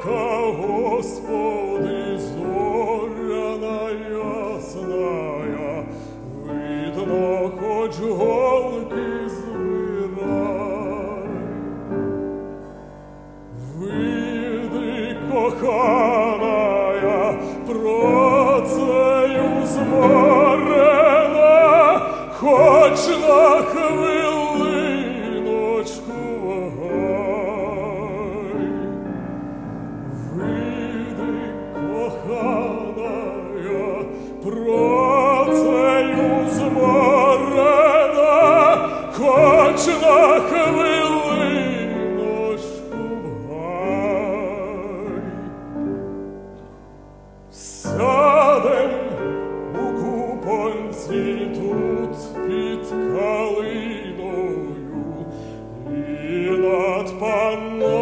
Господи, зоряна ясная, видно, хоч голки збирай. Види, коханая, процею зморена, хоч на хвилю, Proceius morada, coach na chvilino škuvaj. Saden u kuponci tut pit kalinoju i nad panoju.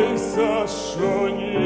бойся, що ні.